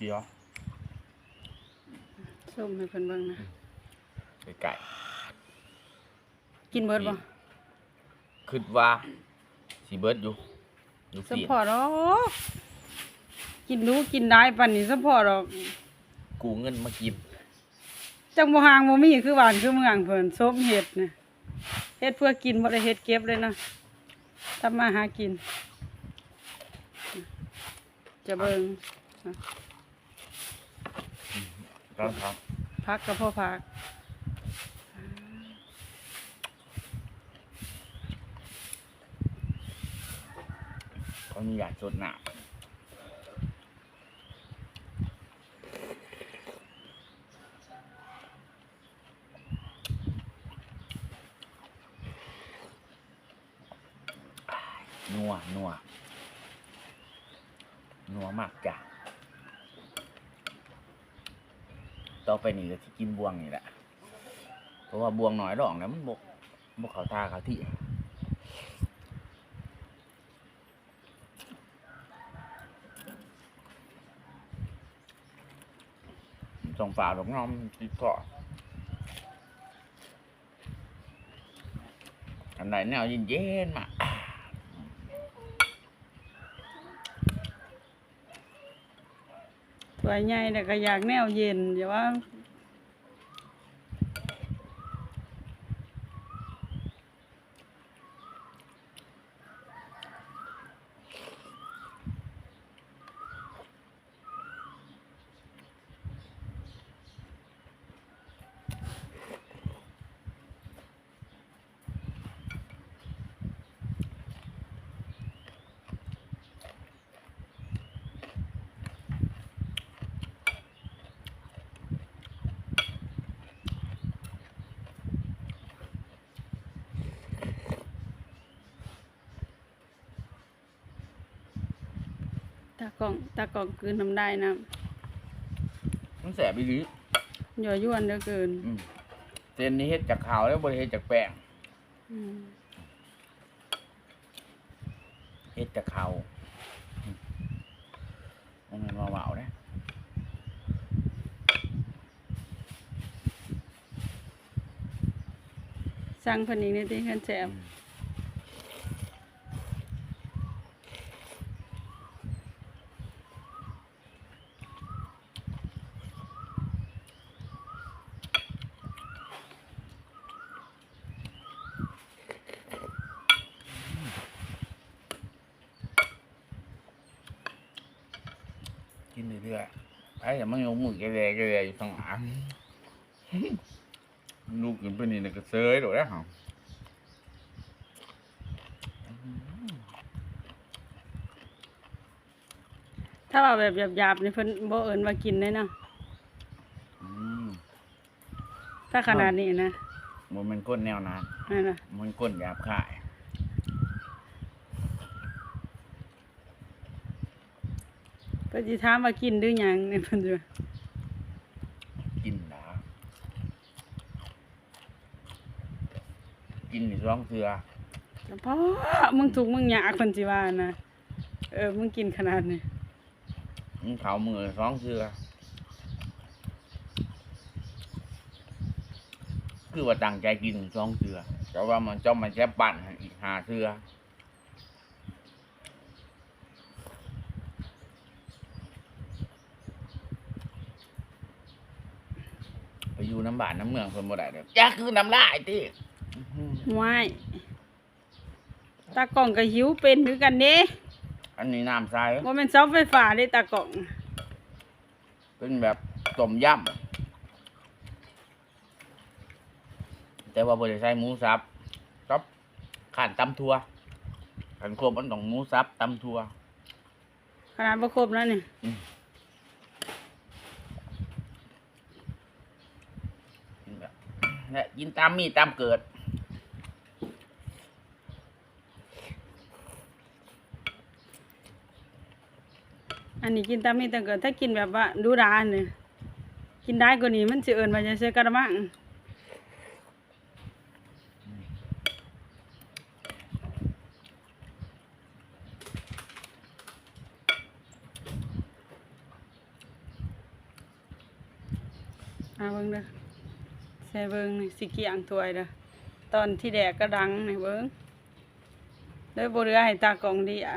เดียวส้มให้เพิ่นเบิ่งนะไก่กินเบิดบ่คิดว่าสิเบิดอยู่อยู่สะเสียพอดอกกินดูกินได้ปานนี้สะพอดอกกูเงินมากินจังบ่ห่างบ่มีคือหวานคือเมืองเพิ่นส้มเห็ดน่ะเฮ็ดเพื่อกินบ่ได้เฮ็ดเก็บเลยนะทำมาหากิน จะเบิ่ง ก็ครับพักกับพ่อพักก็มีอยากสดหนานัวนัวนัวมากจ้ะ ต่อไปนี่ก็จะกินบวงนี่แหละเพราะว่าบวงหน่อยดอกนะมันบกบกเขาตาเขาที่ส่งฝาดอกน้อมติดเกาะอันไหนแนวเย็นๆมา ตัวใหญ่แต่ก็อยากแนวเย็นอย่าว่า ตากล้องตากล้องกลืนน้ำได้นะมันแสบอีหลีย่อยวนเหลือเกินอืมเส้นนี้เฮ็ดจากขาวแล้วบริเฮ็ดจากแป้งอืมเฮ็ดจากขาวอืมมันเป็นว่าเบาๆนะสั่งเพิ่นอีกนี่ติเพิ่นแซ่บกิน เรื่อยๆไอ้อย่ามันยกมือแกแลแกแลอยู่ข้างหลังลูกกินไปนี่น่ะก็เซยโดดแล้วเหรอถ้าว่าแบบหยาบๆนี่เพิ่นบ่เอิ้นว่ากินได้เนาะอืมถ้าขนาดนี้นะมันเป็นก้นแนวนั้นนั่นน่ะมันก้นหยาบคาย เพิ่นสิถามว่ากินหรือหยังนี่เพิ่นสิว่ากินหนากินนี่ร้องเสือพ่อมึงถูกข์มึงยากเพิ่นสิว่านะเออมึงกินขนาดนี้มันเขามือร้องเสือคือว่าตั้งใจกินสองเสือแต่ว่ามันจ้องมันแค่ปั่นให้อีกหาเสือ อยู่น้ำบานน้ำเมืองคนบ่ได้เด้อจ้าคือน้ำลายติอื้อหือว้ายตากล้องก็หิวเป็นคือกันเด้อันนี้น้ำใสบ่แม่นเสาไฟฟ้าเด้ตากล้อง เป็นแบบต้มยำแต่ว่าบริใช้หมูสับซับข่านตำทัวขันควบมันต้องหมูสับตำทัวขนาดบ่ครบแล้วนี่กินแบบ เนี่ยกินตามมีตามเกิด อันนี้กินตามมีแต่เกิด ถ้ากินแบบว่าดูดานนี่กินได้กว่านี้มันสิเอิ้นว่าจะเสียกระมังอาเบิ่งเด้อ ใส่เบิ่งสิเกียงถวยเด้อตอนที่แดกก็ดังในเบิ่งด้วยบ่เหลือให้ตากองดีอะ